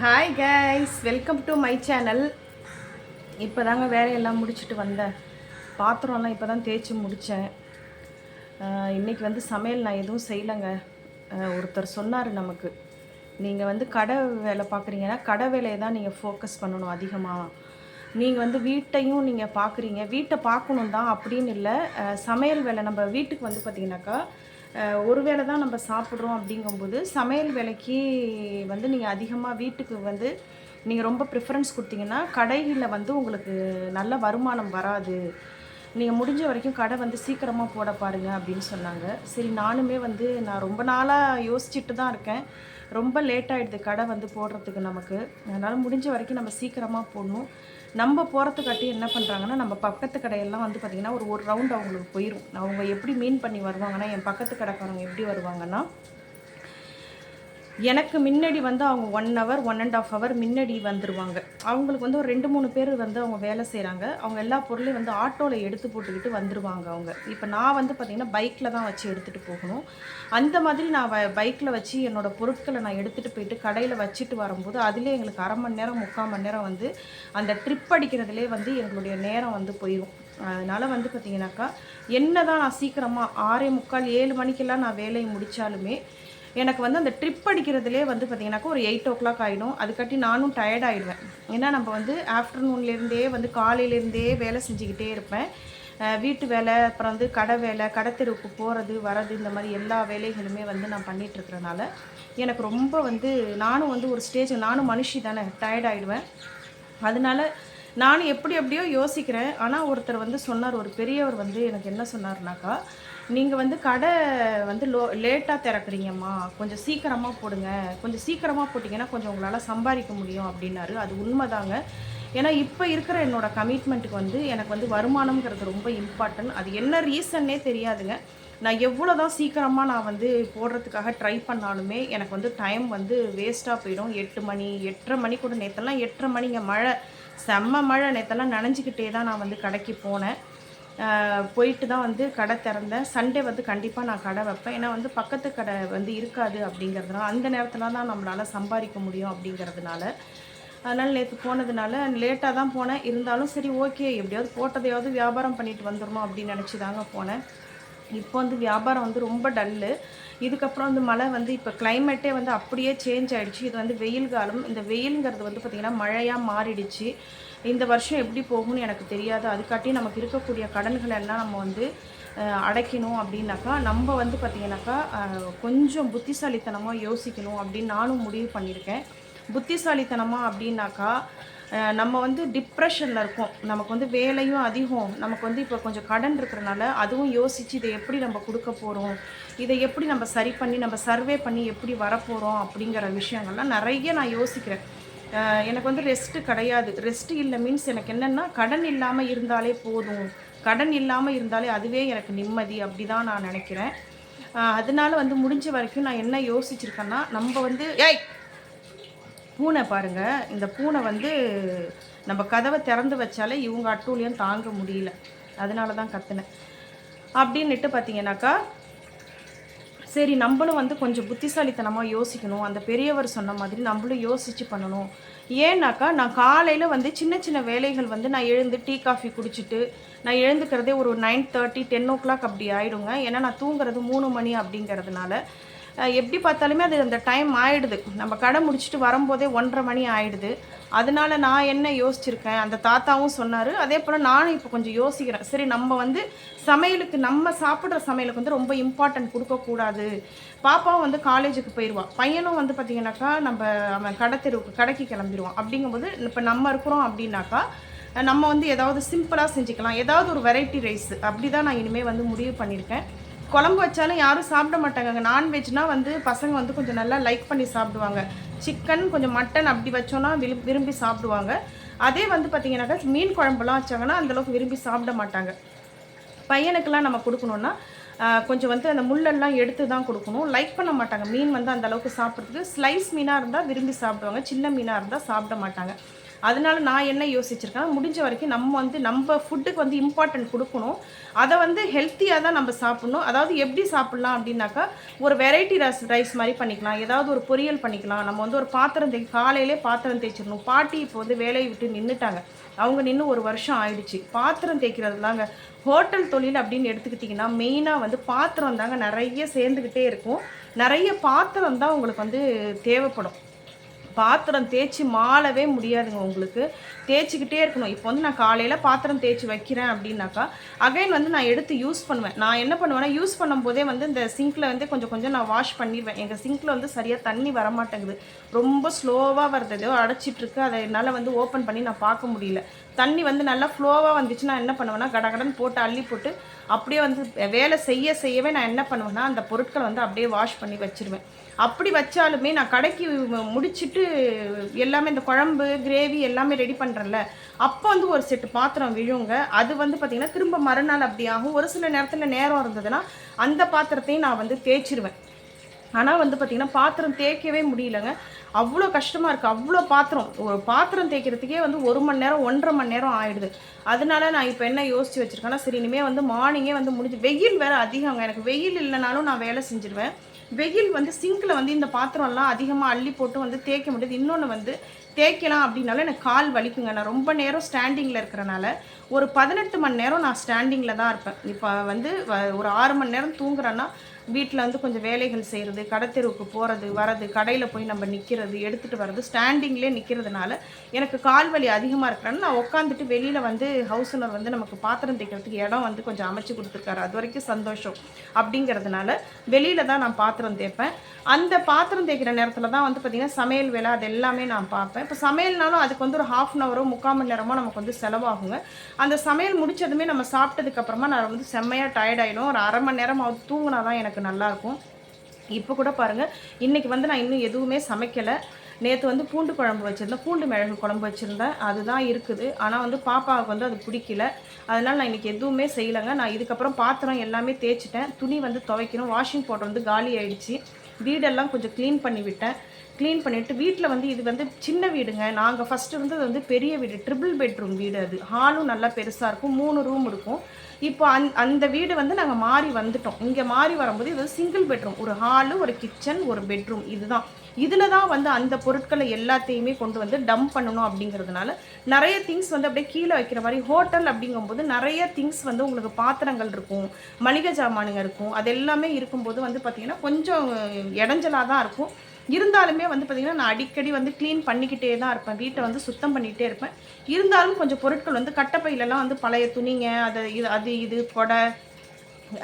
Hi guys welcome to my channel இப்போ தாங்க வேலையெல்லாம் முடிச்சுட்டு வந்தேன். பாத்திரம்லாம் இப்போ தான் தேய்ச்சி முடித்தேன் இன்றைக்கி வந்து சமையல் நான் எதுவும் செய்யலைங்க. ஒருத்தர் சொன்னார் நமக்கு. நீங்கள் வந்து கடை வேலை பார்க்குறீங்கன்னா கடை வேலையை தான் நீங்கள் ஃபோக்கஸ் பண்ணணும் அதிகமாக நீங்கள் வந்து வீட்டையும் நீங்கள் பார்க்குறீங்க வீட்டை பார்க்கணும் தான் அப்படின்னு இல்லை. சமையல் வேலை நம்ம வீட்டுக்கு வந்து பார்த்திங்கனாக்கா ஒரு வேளை தான் நம்ம சாப்பிட்றோம் அப்படிங்கும்போது சமையல் வேலைக்கு வந்து நீங்கள் அதிகமாக வீட்டுக்கு வந்து நீங்கள் ரொம்ப ப்ரிஃபரன்ஸ் கொடுத்தீங்கன்னா கடைகளில் வந்து உங்களுக்கு நல்ல வருமானம் வராது. நீங்கள் முடிஞ்ச வரைக்கும் கடை வந்து சீக்கிரமாக போட பாருங்கள் அப்படின்னு சொன்னாங்க. சரி நானுமே வந்து நான் ரொம்ப நாளாக யோசிச்சுட்டு தான் இருக்கேன். ரொம்ப லேட் ஆகிடுது கடை வந்து போடுறதுக்கு நமக்கு. அதனால் முடிஞ்ச வரைக்கும் நம்ம சீக்கிரமாக போடணும். நம்ம போகிறதுக்காட்டி என்ன பண்ணுறாங்கன்னா நம்ம பக்கத்து கடையெல்லாம் வந்து பார்த்திங்கன்னா ஒரு ஒரு ரவுண்ட் அவங்களுக்கு போயிடும் அவங்க எப்படி மீன் பண்ணி வருவாங்கன்னா என் பக்கத்து கடைக்காரங்க எப்படி வருவாங்கன்னா எனக்கு முன்னாடி வந்து அவங்க one hour one and half hour முன்னாடி வந்துடுவாங்க அவங்களுக்கு வந்து ஒரு ரெண்டு மூணு பேர் வந்து அவங்க வேலை செய்கிறாங்க அவங்க எல்லா பொருளையும் வந்து ஆட்டோவில் எடுத்து போட்டுக்கிட்டு வந்துடுவாங்க அவங்க. இப்போ நான் வந்து பார்த்திங்கன்னா பைக்கில் தான் வச்சு எடுத்துகிட்டு போகணும். அந்த மாதிரி நான் பைக்கில் வச்சு என்னோடய பொருட்களை நான் எடுத்துகிட்டு போயிட்டு கடையில் வச்சுட்டு வரும்போது அதிலே எங்களுக்கு அரை மணி நேரம் முக்கால் மணி நேரம் வந்து அந்த ட்ரிப் அடிக்கிறதுலே வந்து எங்களுடைய நேரம் வந்து போயிடும் அதனால் வந்து பார்த்திங்கனாக்கா என்ன தான் நான் சீக்கிரமாக ஆறே முக்கால் ஏழு மணிக்கெல்லாம் நான் வேலையை முடித்தாலுமே எனக்கு வந்து அந்த ட்ரிப் அடிக்கிறதுலே வந்து பார்த்திங்கனாக்கா ஒரு எயிட் ஓ கிளாக் ஆகிடும் அதுக்காட்டி நானும் டயர்ட் ஆகிடுவேன் ஏன்னா நம்ம வந்து ஆஃப்டர்நூன்லேருந்தே வந்து காலையிலேருந்தே வேலை செஞ்சுக்கிட்டே இருப்பேன். வீட்டு வேலை அப்புறம் வந்து கடை வேலை கடைத்தெருவுக்கு போகிறது வரது இந்த மாதிரி எல்லா வேலைகளுமே வந்து நான் பண்ணிகிட்ருக்கறனால எனக்கு ரொம்ப வந்து நானும் வந்து ஒரு ஸ்டேஜ் நானும் மனுஷி தானே டயர்ட் ஆகிடுவேன் அதனால நான் எப்படி எப்படியோ யோசிக்கிறேன். ஆனால் ஒருத்தர் வந்து சொன்னார் ஒரு பெரியவர் வந்து எனக்கு என்ன சொன்னார்னாக்கா நீங்கள் வந்து கடை வந்து லோ லேட்டாக திறக்கிறீங்கம்மா. கொஞ்சம் சீக்கிரமாக போடுங்க. கொஞ்சம் சீக்கிரமாக போட்டிங்கன்னா கொஞ்சம் உங்களால் சம்பாதிக்க முடியும் அப்படின்னாரு. அது உண்மைதாங்க. ஏன்னா இப்போ இருக்கிற என்னோடய கமிட்மெண்ட்டுக்கு வந்து எனக்கு வந்து வருமானம்ங்கிறது ரொம்ப இம்பார்ட்டன்ட் அது என்ன ரீசன்னே தெரியாதுங்க. நான் எவ்வளோ தான் சீக்கிரமாக நான் வந்து போடுறதுக்காக ட்ரை பண்ணாலுமே எனக்கு வந்து டைம் வந்து வேஸ்ட்டாக போயிடும். எட்டு மணி எட்டரை மணி கூட நேற்றெல்லாம் எட்டரை மணிங்க மழை. செம்ம மழை நேற்றெல்லாம் நனைஞ்சிக்கிட்டே தான் நான் வந்து கடைக்கு போனேன். போயிட்டு தான் வந்து கடை திறந்தேன். சண்டே வந்து கண்டிப்பாக நான் கடை வைப்பேன். ஏன்னா வந்து பக்கத்து கடை வந்து இருக்காது அப்படிங்கிறதுனால அந்த நேரத்தில் தான் நம்மளால் சம்பாதிக்க முடியும் அப்படிங்கிறதுனால. அதனால் நேற்று போனதுனால லேட்டாக தான் போனேன். இருந்தாலும் சரி ஓகே எப்படியாவது போட்டதையாவது வியாபாரம் பண்ணிட்டு வந்துடணும் அப்படின்னு நினச்சி தாங்க போனேன். இப்போ வந்து வியாபாரம் வந்து ரொம்ப டல்லு இதுக்கப்புறம் வந்து மழை வந்து இப்போ கிளைமேட்டே வந்து அப்படியே சேஞ்ச் ஆகிடுச்சு இது வந்து வெயில் காலம். இந்த வெயிலுங்கிறது வந்து பார்த்திங்கன்னா மழையாக மாறிடுச்சு. இந்த வருஷம் எப்படி போகும்னு எனக்கு தெரியாது. அதுக்காட்டி நமக்கு இருக்கக்கூடிய கடன்கள் எல்லாம் நம்ம வந்து அடைக்கணும் அப்படின்னாக்கா நம்ம வந்து பார்த்திங்கனாக்கா கொஞ்சம் புத்திசாலித்தனமாக யோசிக்கணும் அப்படின்னு நானும் முடிவு பண்ணியிருக்கேன். புத்திசாலித்தனமாக அப்படின்னாக்கா நம்ம வந்து டிப்ரெஷனில் இருக்கோம். நமக்கு வந்து வேலையும் அதிகம். நமக்கு வந்து இப்போ கொஞ்சம் கடன் இருக்கிறனால அதுவும் யோசித்து இதை எப்படி நம்ம கொடுக்க போகிறோம் இதை எப்படி நம்ம சரி பண்ணி நம்ம சர்வே பண்ணி எப்படி வரப்போகிறோம் அப்படிங்கிற விஷயங்கள்லாம் நிறைய நான் யோசிக்கிறேன். எனக்கு வந்து ரெஸ்ட்டு கிடையாது. ரெஸ்ட்டு இல்லை மீன்ஸ் எனக்கு என்னென்னா கடன் இல்லாமல் இருந்தாலே போதும். கடன் இல்லாமல் இருந்தாலே அதுவே எனக்கு நிம்மதி அப்படி தான் நான் நினைக்கிறேன். அதனால் வந்து முடிஞ்ச வரைக்கும் நான் என்ன யோசிச்சிருக்கேன்னா நம்ம வந்து ஏய் பூனை பாருங்க. இந்த பூனை வந்து நம்ம கதவை திறந்து வச்சாலே இவங்க அட்டூழியம் தாங்க முடியல. அதனால தான் கத்துனேன். அப்படின்னுட்டு பார்த்தீங்கன்னாக்கா சரி நம்மளும் வந்து கொஞ்சம் புத்திசாலித்தனமாக யோசிக்கணும். அந்த பெரியவர் சொன்ன மாதிரி நம்மளும் யோசித்து பண்ணணும். ஏன்னாக்கா நான் காலையில் வந்து சின்ன சின்ன வேலைகள் வந்து நான் எழுந்து டீ காஃபி குடிச்சிட்டு நான் எழுந்துக்கிறதே ஒரு nine thirty ten o'clock அப்படி ஆயிடுங்க. ஏன்னா நான் தூங்குறது மூணு மணி அப்படிங்கிறதுனால எப்படி பார்த்தாலுமே அது அந்த டைம் ஆயிடுது. நம்ம கடை முடிச்சுட்டு வரும்போதே ஒன்றரை மணி ஆயிடுது. அதனால நான் என்ன யோசிச்சிருக்கேன்? அந்த தாத்தாவும் சொன்னார். அதே போல் நானும் இப்போ கொஞ்சம் யோசிக்கிறேன். சரி நம்ம வந்து சமையலுக்கு நம்ம சாப்பிட்ற சமையலுக்கு வந்து ரொம்ப இம்பார்ட்டன்ட் கொடுக்கக்கூடாது பாப்பாவும் வந்து காலேஜுக்கு போயிடுவான் பையனும் வந்து பார்த்திங்கனாக்கா நம்ம அவன் கடை தெருவுக்கு கடைக்கு கிளம்பிடுவான் அப்படிங்கும்போது இப்போ நம்ம இருக்கிறோம் அப்படின்னாக்கா நம்ம வந்து ஏதாவது சிம்பிளாக செஞ்சுக்கலாம். ஏதாவது ஒரு வெரைட்டி ரைஸ் அப்படி தான் நான் இனிமேல் வந்து முடிவு பண்ணியிருக்கேன். குழம்பு வச்சாலும் யாரும் சாப்பிட மாட்டாங்க நான்வெஜ்னா வந்து பசங்க வந்து கொஞ்சம் நல்லா லைக் பண்ணி சாப்பிடுவாங்க. சிக்கன் கொஞ்சம் மட்டன் அப்படி வச்சோன்னா விரும்பி விரும்பி சாப்பிடுவாங்க. அதே வந்து பார்த்தீங்கன்னாக்கா மீன் குழம்புலாம் வச்சாங்கன்னா அந்தளவுக்கு விரும்பி சாப்பிட மாட்டாங்க. பையனுக்கெல்லாம் நம்ம கொடுக்கணுன்னா கொஞ்சம் வந்து அந்த முள்ளெல்லாம் எடுத்து தான் கொடுக்கணும். லைக் பண்ண மாட்டாங்க. மீன் வந்து அந்த அளவுக்கு சாப்பிட்றதுக்கு ஸ்லைஸ் மீனாக இருந்தால் விரும்பி சாப்பிடுவாங்க. சின்ன மீனாக இருந்தால் சாப்பிட மாட்டாங்க. அதனால நான் என்ன யோசிச்சிருக்கேன் முடிஞ்ச வரைக்கும் நம்ம வந்து நம்ம ஃபுட்டுக்கு வந்து இம்பார்ட்டன்ட் கொடுக்கணும். அதை வந்து ஹெல்த்தியாக தான் நம்ம சாப்பிட்ணும். அதாவது எப்படி சாப்பிட்லாம் அப்படின்னாக்கா ஒரு வெரைட்டி ரைஸ் ரைஸ் மாதிரி பண்ணிக்கலாம். ஏதாவது ஒரு பொரியல் பண்ணிக்கலாம். நம்ம வந்து ஒரு பாத்திரம் தே காலையிலே பாத்திரம் தேய்ச்சிடணும். பாட்டி இப்போ வந்து வேலையை விட்டு நின்றுட்டாங்க அவங்க நின்று ஒரு வருஷம் ஆயிடுச்சு. பாத்திரம் தேய்க்கிறதுலாங்க ஹோட்டல் தொழில் அப்படின்னு எடுத்துக்கிட்டிங்கன்னா மெயினாக வந்து பாத்திரம் தாங்க நிறைய சேர்ந்துக்கிட்டே இருக்கும். நிறைய பாத்திரம் தான் உங்களுக்கு வந்து தேவைப்படும். பாத்திரம் தேய்ச்சி மாளவே முடியாதுங்க உங்களுக்கு. தேய்ச்சிக்கிட்டே இருக்கணும். இப்போ வந்து நான் காலையில் பாத்திரம் தேய்ச்சி வைக்கிறேன் அப்படின்னாக்கா அகைன் வந்து நான் எடுத்து யூஸ் பண்ணுவேன். நான் என்ன பண்ணுவேன்னா யூஸ் பண்ணும்போதே வந்து இந்த சிங்க்கில் வந்து கொஞ்சம் கொஞ்சம் நான் வாஷ் பண்ணிடுவேன். எங்கள் சிங்க்கில் வந்து சரியாக தண்ணி வர மாட்டேங்குது. ரொம்ப ஸ்லோவாக வருது. ஏதோ அடைச்சிட்ருக்கு அதை என்னால் வந்து ஓப்பன் பண்ணி நான் பார்க்க முடியல. தண்ணி வந்து நல்லா ஃப்ளோவாக வந்துச்சு நான் என்ன பண்ணுவேன்னா கடகடன் போட்டு அள்ளி போட்டு அப்படியே வந்து வேலை செய்ய செய்யவே நான் என்ன பண்ணுவேன்னா அந்த பொருட்களை வந்து அப்படியே வாஷ் பண்ணி வச்சிருவேன். அப்படி வச்சாலுமே நான் கடைக்கு முடிச்சுட்டு எல்லாமே இந்த குழம்பு கிரேவி எல்லாமே ரெடி பண்ணுறேன்ல அப்போ வந்து ஒரு செட்டு பாத்திரம் விழுங்க. அது வந்து பார்த்திங்கன்னா திரும்ப மறுநாள் அப்படி ஆகும். ஒரு சில நேரத்தில் நேரம் இருந்ததுன்னா அந்த பாத்திரத்தையும் நான் வந்து தேய்ச்சிருவேன். ஆனால் வந்து பார்த்திங்கன்னா பாத்திரம் தேய்க்கவே முடியலங்க. அவ்வளோ கஷ்டமாக இருக்குது அவ்வளோ பாத்திரம். ஒரு பாத்திரம் தேய்க்கிறதுக்கே வந்து ஒரு மணி நேரம் ஒன்றரை மணி நேரம் ஆயிடுது. அதனால நான் இப்போ என்ன யோசித்து வச்சுருக்கேன்னா சரி இனிமேல் வந்து மார்னிங்கே வந்து முடிஞ்சு வெயில் வேறு அதிகங்க. எனக்கு வெயில் இல்லைனாலும் நான் வேலை செஞ்சுருவேன். வெயில் வந்து சிங்கில் வந்து இந்த பாத்திரம்லாம் அதிகமாக அள்ளி போட்டு வந்து தேய்க்க முடியாது. இன்னொன்று வந்து தேய்க்கலாம் அப்படின்னாலும் எனக்கு கால் வலிக்குங்க. நான் ரொம்ப நேரம் ஸ்டாண்டிங்கில் இருக்கிறனால ஒரு பதினெட்டு மணி நேரம் நான் ஸ்டாண்டிங்கில் தான் இருப்பேன். இப்போ வந்து ஒரு ஆறு மணி நேரம் தூங்குறேன்னா வீட்டில் வந்து கொஞ்சம் வேலைகள் செய்கிறது கடைத்தெருவுக்கு போகிறது வரது கடையில் போய் நம்ம நிற்கிறது எடுத்துகிட்டு வர்றது ஸ்டாண்டிங்லேயே நிற்கிறதுனால எனக்கு கால் வலி அதிகமாக இருக்கிறனால நான் உட்காந்துட்டு வெளியில் வந்து ஹவுஸ் ஓனர் வந்து நமக்கு பாத்திரம் தேய்க்கிறதுக்கு இடம் வந்து கொஞ்சம் அமைச்சு கொடுத்துருக்காரு. அது வரைக்கும் சந்தோஷம் அப்படிங்கிறதுனால வெளியில் தான் நான் பாத்திரம் தேய்ப்பேன். அந்த பாத்திரம் தேய்க்கிற நேரத்தில் தான் வந்து பார்த்திங்கன்னா சமையல் வேலை அது எல்லாமே நான் பார்ப்பேன். இப்போ சமையல்னாலும் அதுக்கு வந்து ஒரு ஹாஃப் அன் ஹவரோ முக்கால் மணி நேரமோ நமக்கு வந்து செலவாகுங்க. அந்த சமையல் முடிச்சதுமே நம்ம சாப்பிட்டதுக்கப்புறமா நான் வந்து செம்மையாக டயர்ட் ஆகிடும் ஒரு அரை மணி நேரம் தூங்கினா தான் எனக்கு நல்லாயிருக்கும் இப்போ கூட பாருங்கள் இன்றைக்கி வந்து நான் இன்னும் எதுவுமே சமைக்கலை. நேற்று வந்து பூண்டு குழம்பு வச்சுருந்தேன். பூண்டு மிளகு குழம்பு வச்சுருந்தேன். அதுதான் இருக்குது. ஆனால் வந்து பாப்பாவுக்கு வந்து அது பிடிக்கல. அதனால் நான் இன்றைக்கி எதுவுமே செய்யலைங்க. நான் இதுக்கப்புறம் பாத்திரம் எல்லாமே தேய்ச்சிட்டேன். துணி வந்து துவைக்கணும். வாஷிங் பவுடர் வந்து காலி ஆகிடுச்சி வீடெல்லாம் கொஞ்சம் க்ளீன் பண்ணி விட்டேன். க்ளீன் பண்ணிவிட்டு வீட்டில் வந்து இது வந்து சின்ன வீடுங்க. நாங்கள் ஃபஸ்ட்டு இருந்தது வந்து பெரிய வீடு ட்ரிபிள் பெட்ரூம் வீடு அது. ஹாலும் நல்லா பெருசாக இருக்கும் மூணு ரூம் இருக்கும். இப்போ அந் அந்த வீடு வந்து நாங்கள் மாறி வந்துட்டோம். இங்கே மாறி வரும்போது இது சிங்கிள் பெட்ரூம் ஒரு ஹாலு ஒரு கிச்சன் ஒரு பெட்ரூம் இதுதான். இதில் தான் வந்து அந்த பொருட்களை எல்லாத்தையுமே கொண்டு வந்து டம்ப் பண்ணணும் அப்படிங்கிறதுனால நிறைய திங்ஸ் வந்து அப்படியே கீழே வைக்கிற மாதிரி ஹோட்டல் அப்படிங்கும்போது நிறைய திங்ஸ் வந்து உங்களுக்கு பாத்திரங்கள் இருக்கும் மளிகை சாமானுங்க இருக்கும். அது எல்லாமே இருக்கும்போது வந்து பார்த்திங்கன்னா கொஞ்சம் இடைஞ்சலாக தான் இருக்கும். இருந்தாலுமே வந்து பார்த்திங்கன்னா நான் அடிக்கடி வந்து க்ளீன் பண்ணிக்கிட்டே தான் இருப்பேன். வீட்டை வந்து சுத்தம் பண்ணிக்கிட்டே இருப்பேன். இருந்தாலும் கொஞ்சம் பொருட்கள் வந்து கட்டப்பையிலலாம் வந்து பழைய துணிங்க அதை இது அது இது கொடை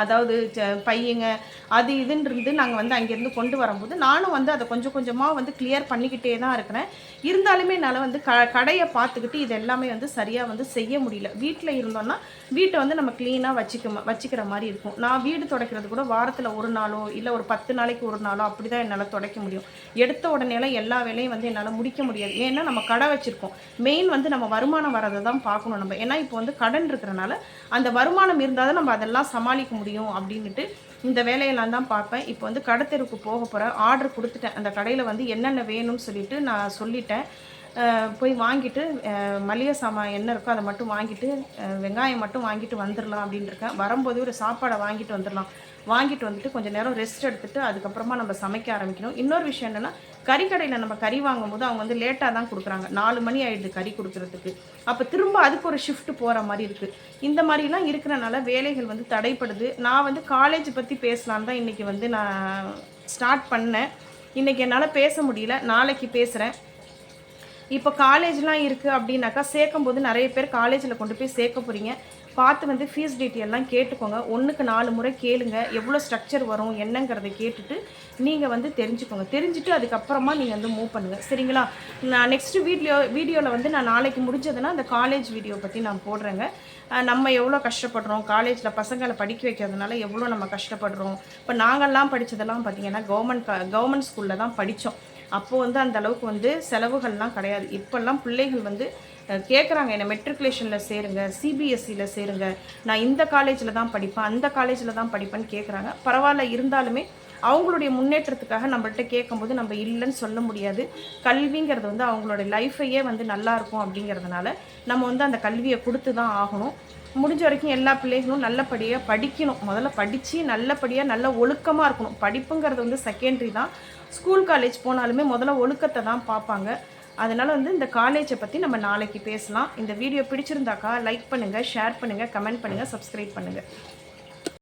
அதாவது ச- பையங்க அது இதுன்றது இருந்து நாங்கள் வந்து அங்கேருந்து கொண்டு வரும்போது நானும் வந்து அதை கொஞ்சம் கொஞ்சமாக வந்து கிளியர் பண்ணிக்கிட்டே தான் இருக்கிறேன். இருந்தாலுமே என்னால் வந்து க கடையை பார்த்துக்கிட்டு இது எல்லாமே வந்து சரியாக வந்து செய்ய முடியல. வீட்டில் இருந்தோம்னா வீட்டை வந்து நம்ம க்ளீனாக வச்சுக்க வச்சுக்கிற மாதிரி இருக்கும். நான் வீடு துடைக்கிறது கூட வாரத்தில் ஒரு நாளோ இல்லை ஒரு பத்து நாளைக்கு ஒரு நாளோ அப்படி தான் என்னால் துடைக்க முடியும். எடுத்த உடனேலாம் எல்லா வேலையும் வந்து என்னால் முடிக்க முடியாது. ஏன்னா நம்ம கடை வச்சுருக்கோம். மெயின் வந்து நம்ம வருமானம் வரதை தான் பார்க்கணும் நம்ம. ஏன்னா இப்போ வந்து கடன் இருக்கிறனால அந்த வருமானம் இருந்தால் தான் நம்ம அதெல்லாம் சமாளிக்க முடியும் அப்படின்ட்டு இந்த வேலையெல்லாம் தான் பார்ப்பேன். இப்போ வந்து கடத்தெருக்கு போக போகிறேன் ஆர்டர் கொடுத்துட்டேன். அந்த கடையில் வந்து என்னென்ன வேணும்னு சொல்லிட்டு நான் சொல்லிட்டேன். போய் வாங்கிட்டு மளிகை சாமான் என்ன இருக்கோ அதை மட்டும் வாங்கிட்டு வெங்காயம் மட்டும் வாங்கிட்டு வந்துடலாம் அப்படின்னு இருக்கேன் வரும்போது ஒரு சாப்பாடை வாங்கிட்டு வந்துடலாம் வாங்கிட்டு வந்துட்டு கொஞ்சம் நேரம் ரெஸ்ட் எடுத்துகிட்டு அதுக்கப்புறமா நம்ம சமைக்க ஆரம்பிக்கணும். இன்னொரு விஷயம் என்னென்னா கறிக்கடையில் நம்ம கறி வாங்கும்போது அவங்க வந்து லேட்டாக தான் கொடுக்குறாங்க. நாலு மணி ஆகிடுது கறி கொடுக்குறதுக்கு. அப்போ திரும்ப அதுக்கு ஒரு ஷிஃப்ட் போகிற மாதிரி இருக்குது இந்த மாதிரிலாம் இருக்கிறனால வேலைகள் வந்து தடைப்படுது. நான் வந்து காலேஜ் பற்றி பேசலான்னு தான் இன்றைக்கி வந்து நான் ஸ்டார்ட் பண்ணேன். இன்றைக்கி என்னால் பேச முடியல. நாளைக்கு பேசுகிறேன் இப்போ காலேஜ்லாம் இருக்குது அப்படின்னாக்கா சேர்க்கும் போது நிறைய பேர் காலேஜில் கொண்டு போய் சேர்க்க போகிறீங்க பார்த்து வந்து ஃபீஸ் டீட்டெயிலெலாம் கேட்டுக்கோங்க. ஒன்றுக்கு நாலு முறை கேளுங்க. எவ்வளோ ஸ்ட்ரக்சர் வரும் என்னங்கிறத கேட்டுட்டு நீங்கள் வந்து தெரிஞ்சுக்கோங்க. தெரிஞ்சுட்டு அதுக்கப்புறமா நீங்கள் வந்து மூவ் பண்ணுங்கள் சரிங்களா? நான் நெக்ஸ்ட்டு வீடியோ வீடியோவில் வந்து நான் நாளைக்கு முடிஞ்சதுன்னா அந்த காலேஜ் வீடியோ பற்றி நான் போடுறேங்க. நம்ம எவ்வளோ கஷ்டப்படுறோம்? காலேஜில் பசங்களை படிக்க வைக்கிறதுனால எவ்வளோ நம்ம கஷ்டப்படுறோம்? இப்போ நாங்கள்லாம் படித்ததெல்லாம் பார்த்தீங்கன்னா கவர்மெண்ட் கவர்மெண்ட் ஸ்கூலில் தான் படித்தோம் அப்போது வந்து அந்த அளவுக்கு வந்து செலவுகள்லாம் கிடையாது. இப்போல்லாம் பிள்ளைகள் வந்து கேட்குறாங்க என்னை மெட்ரிகுலேஷனில் சேருங்க சிபிஎஸ்சியில் சேருங்க. நான் இந்த காலேஜில் தான் படிப்பேன் அந்த காலேஜில் தான் படிப்பேன்னு கேட்குறாங்க பரவாயில்ல இருந்தாலுமே அவங்களுடைய முன்னேற்றத்துக்காக நம்மள்கிட்ட கேட்கும்போது நம்ம இல்லைன்னு சொல்ல முடியாது. கல்விங்கிறது வந்து அவங்களோட லைஃபையே வந்து நல்லாயிருக்கும் அப்படிங்கிறதுனால நம்ம வந்து அந்த கல்வியை கொடுத்து தான் ஆகணும். முடிஞ்ச வரைக்கும் எல்லா பிள்ளைகளும் நல்லபடியாக படிக்கணும். முதல்ல படித்து நல்லபடியாக நல்ல ஒழுக்கமாக இருக்கணும். படிப்புங்கிறது வந்து செகண்டரி தான். ஸ்கூல் காலேஜ் போனாலுமே முதல்ல ஒழுக்கத்தை தான் பார்ப்பாங்க. அதனால் வந்து இந்த காலேஜை பற்றி நம்ம நாளைக்கு பேசலாம். இந்த வீடியோ பிடிச்சிருந்தாக்கா லைக் பண்ணுங்கள் ஷேர் பண்ணுங்கள் கமெண்ட் பண்ணுங்கள் சப்ஸ்கிரைப் பண்ணுங்கள்